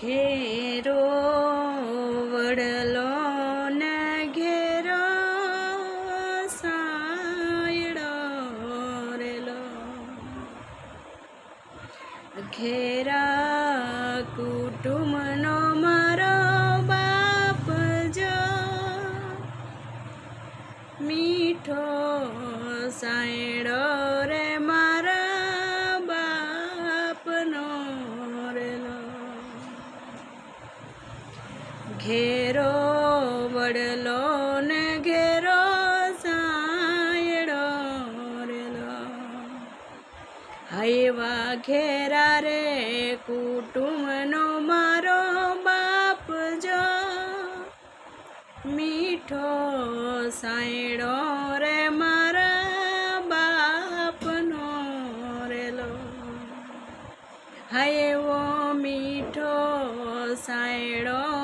ઘેરો, વડલો ને ઘેરો, સાયડો રેલો. ઘેરા કુટુંબનો મારો બાપ જો. મીઠો સાયડો રે મારા બાપનો રેલો. ઘેરો વડલો ને ઘેરો સાયડો રેલો. હૈવા ઘેરા રે કુટુંબનો મારો બાપ જો. મીઠો સાયડો રે મારા બાપનો રેલો. હૈવો મીઠો સાયડો